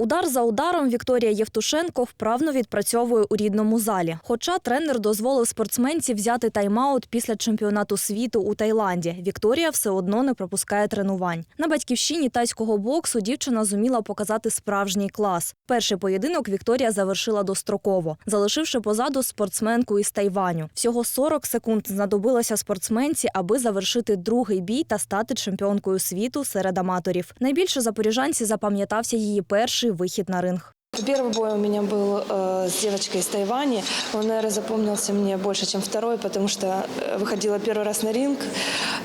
Удар за ударом Вікторія Євтушенко вправно відпрацьовує у рідному залі. Хоча тренер дозволив спортсменці взяти тайм-аут після чемпіонату світу у Таїланді. Вікторія все одно не пропускає тренувань. На батьківщині тайського боксу дівчина зуміла показати справжній клас. Перший поєдинок Вікторія завершила достроково, залишивши позаду спортсменку із Тайваню. Всього 40 секунд знадобилося спортсменці, аби завершити другий бій та стати чемпіонкою світу серед аматорів. Найбільше запоріжанці запам'ятався її перший вихід на ринг. Первый бой у меня был э, с девочкой из Тайваня. Он, наверное, запомнился мне больше, чем второй, потому что э, выходила первый раз на ринг.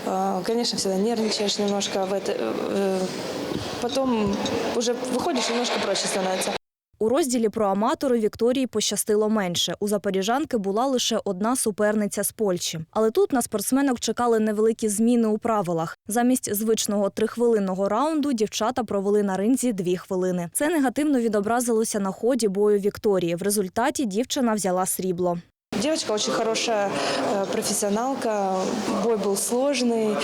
Э, конечно, всегда нервничаешь немножко. В это, э, потом уже выходишь, немножко проще становится. У розділі про аматори Вікторії пощастило менше. У запоріжанки була лише одна суперниця з Польщі. Але тут на спортсменок чекали невеликі зміни у правилах. Замість звичного трихвилинного раунду дівчата провели на ринзі дві хвилини. Це негативно відобразилося на ході бою Вікторії. В результаті дівчина взяла срібло. Девочка очень хорошая э, профессионалка. Бой был сложный.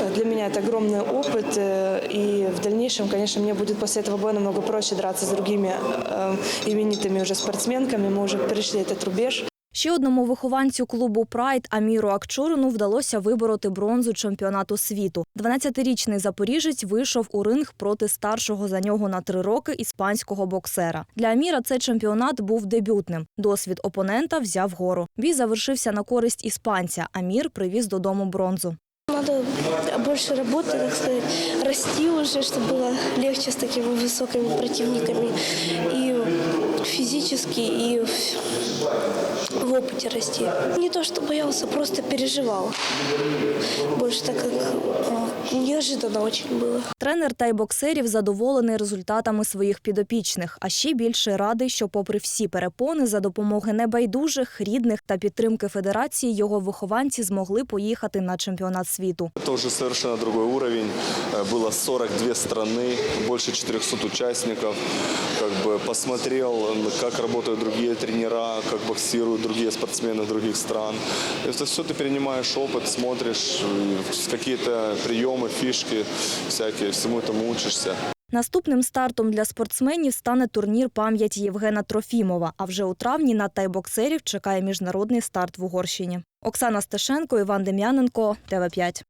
Э, Для меня это огромный опыт. э, И в дальнейшем, конечно, мне будет после этого боя намного проще драться с другими э, именитыми уже спортсменками. Мы уже перешли этот рубеж. Ще одному вихованцю клубу Прайд Аміру Акчурину вдалося вибороти бронзу чемпіонату світу. 12-річний запоріжець вийшов у ринг проти старшого за нього на три роки іспанського боксера. Для Аміра цей чемпіонат був дебютним. Досвід опонента взяв гору. Бій завершився на користь іспанця. Амір привіз додому бронзу. Надо больше работать, так сказать, расти уже, чтобы было легче с такими высокими противниками. И физически, и в, в опыте расти. Не то, что боялся, просто переживал. Больше так как неожиданно очень было. Тренер тайбоксерів задоволений результатами своїх підопічних, а ще більше радий, що, попри всі перепони, за допомоги небайдужих, рідних та підтримки федерації, його вихованці змогли поїхати на чемпіонат світу. Это уже совершенно другой уровень. Э, Было 42 страны, больше 400 участников. Как бы посмотрел, м, как работают другие тренера, как боксируют другие спортсмены других стран. Это все ты перенимаешь опыт, смотришь, э, какие-то приемы, фішки, всякі всьому тому учишся. Наступним стартом для спортсменів стане турнір пам'яті Євгена Трофімова. А вже у травні на тайбоксерів чекає міжнародний старт в Угорщині. Оксана Стешенко, Іван Дем'яненко, ТВ 5